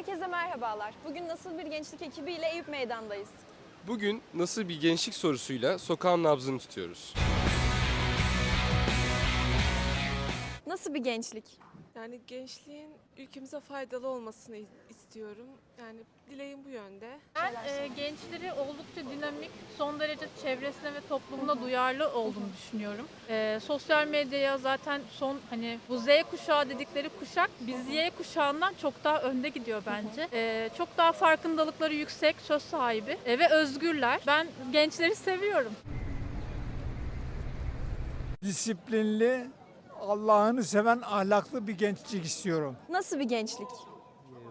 Herkese merhabalar. Bugün nasıl bir gençlik ekibiyle Eyüp Meydan'dayız. Bugün nasıl bir gençlik sorusuyla sokağın nabzını tutuyoruz. Nasıl bir gençlik? Yani gençliğin ülkemize faydalı olmasını istiyorum. Yani dileğim bu yönde. Ben e, gençleri oldukça dinamik, son derece çevresine ve toplumuna duyarlı olduğunu düşünüyorum. E, sosyal medyaya zaten son hani bu Z kuşağı dedikleri kuşak biz Y kuşağından çok daha önde gidiyor bence. E, çok daha farkındalıkları yüksek, söz sahibi e, ve özgürler. Ben gençleri seviyorum. disiplinli, Allah'ını seven ahlaklı bir gençlik istiyorum. Nasıl bir gençlik?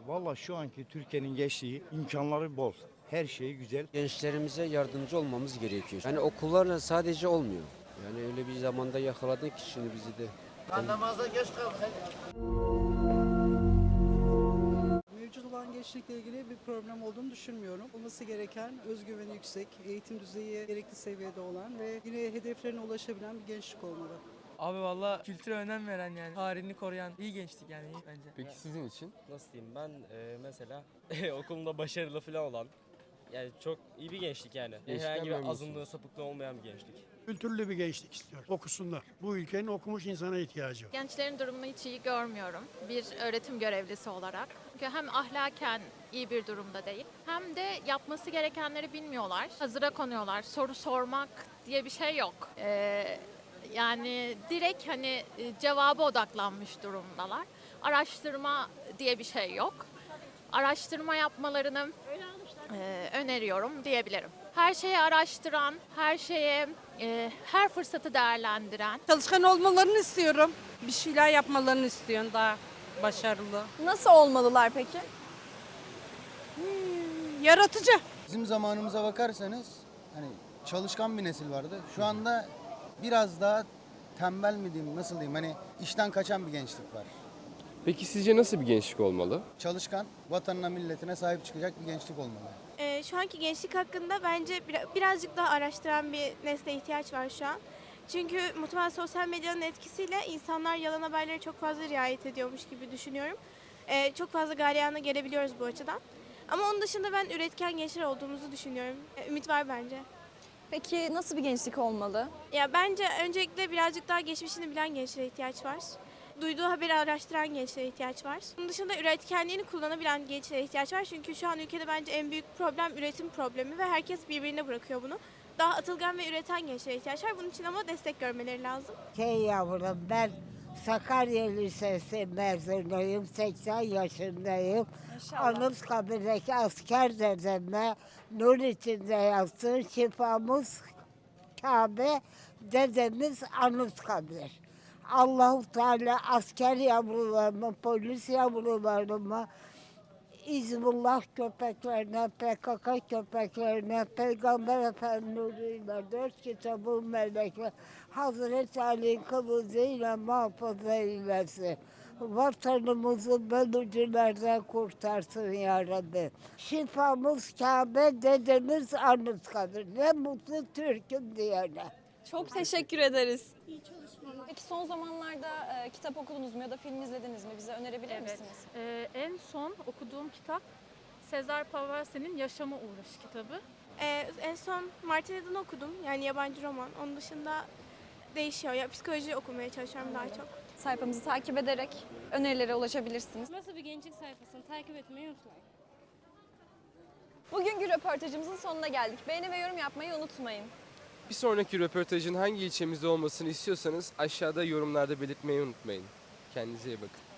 Valla şu anki Türkiye'nin gençliği imkanları bol. Her şey güzel. gençlerimize yardımcı olmamız gerekiyor. Yani okullarla sadece olmuyor. Yani öyle bir zamanda yakaladık ki şimdi bizi de. Mevcut olan gençlikle ilgili bir problem olduğunu düşünmüyorum. Olması gereken özgüveni yüksek, eğitim düzeyi gerekli seviyede olan ve yine hedeflerine ulaşabilen bir gençlik olmalı. Abi valla kültüre önem veren yani tarihini koruyan iyi gençlik yani iyi bence. Peki sizin için? nasıl diyeyim ben e, mesela okulunda başarılı falan olan yani çok iyi bir gençlik yani. Gençlikten Herhangi bir azınlığı sapıklığı olmayan bir gençlik. Kültürlü bir gençlik istiyor. Okusunlar. Bu ülkenin okumuş insana ihtiyacı var. Gençlerin durumunu hiç iyi görmüyorum bir öğretim görevlisi olarak. Çünkü hem ahlaken iyi bir durumda değil hem de yapması gerekenleri bilmiyorlar. Hazıra konuyorlar. Soru sormak diye bir şey yok. Ee, yani direkt hani e, cevaba odaklanmış durumdalar. Araştırma diye bir şey yok. Araştırma yapmalarını e, öneriyorum diyebilirim. Her şeyi araştıran, her şeye, e, her fırsatı değerlendiren, Çalışkan olmalarını istiyorum. Bir şeyler yapmalarını istiyorum daha başarılı. Nasıl olmalılar peki? Yaratıcı. Bizim zamanımıza bakarsanız hani çalışkan bir nesil vardı. Şu anda biraz daha tembel mi diyeyim nasıl diyeyim hani işten kaçan bir gençlik var. Peki sizce nasıl bir gençlik olmalı? Çalışkan, vatanına milletine sahip çıkacak bir gençlik olmalı. Ee, şu anki gençlik hakkında bence bira- birazcık daha araştıran bir nesle ihtiyaç var şu an. Çünkü muhtemelen sosyal medyanın etkisiyle insanlar yalan haberlere çok fazla riayet ediyormuş gibi düşünüyorum. Ee, çok fazla galyana gelebiliyoruz bu açıdan. Ama onun dışında ben üretken gençler olduğumuzu düşünüyorum. Ee, ümit var bence. Peki nasıl bir gençlik olmalı? Ya bence öncelikle birazcık daha geçmişini bilen gençlere ihtiyaç var. Duyduğu haberi araştıran gençlere ihtiyaç var. Bunun dışında üretkenliğini kullanabilen gençlere ihtiyaç var. Çünkü şu an ülkede bence en büyük problem üretim problemi ve herkes birbirine bırakıyor bunu. Daha atılgan ve üreten gençlere ihtiyaç var. Bunun için ama destek görmeleri lazım. Şey yavrum ben Sakarya Lisesi mezunuyum. 80 yaşındayım. İnşallah. Anıtkabir'deki asker dedeme nur içinde yatsın. Şifamız Kabe, dedemiz Anıtkabir. Allahu Teala asker yavrularımı, polis yavrularımı, İzmullah köpeklerine, PKK köpeklerine, Peygamber Efendimiz'le dört kitabın melekle Hazreti Ali'nin kılıcıyla muhafaza eylesin. Vatanımızı bölücülerden kurtarsın ya Rabbi. Şifamız Kabe, dedemiz Anıtkabir. Ne mutlu Türk'üm diyene. Çok teşekkür ederiz. İyi çalışmalar. Peki son zamanlarda e, kitap okudunuz mu ya da film izlediniz mi? Bize önerebilir Evet. misiniz? Ee, en son okuduğum kitap Sezar Pavelsi'nin Yaşama Uğraşı kitabı. Ee, en son Martina'dan okudum. Yani yabancı roman. Onun dışında değişiyor. Ya psikoloji okumaya çalışıyorum daha çok. Sayfamızı takip ederek önerilere ulaşabilirsiniz. Nasıl bir gençlik sayfasını takip etmeyi unutmayın. Bugünkü röportajımızın sonuna geldik. Beğeni ve yorum yapmayı unutmayın. Bir sonraki röportajın hangi ilçemizde olmasını istiyorsanız aşağıda yorumlarda belirtmeyi unutmayın. Kendinize iyi bakın.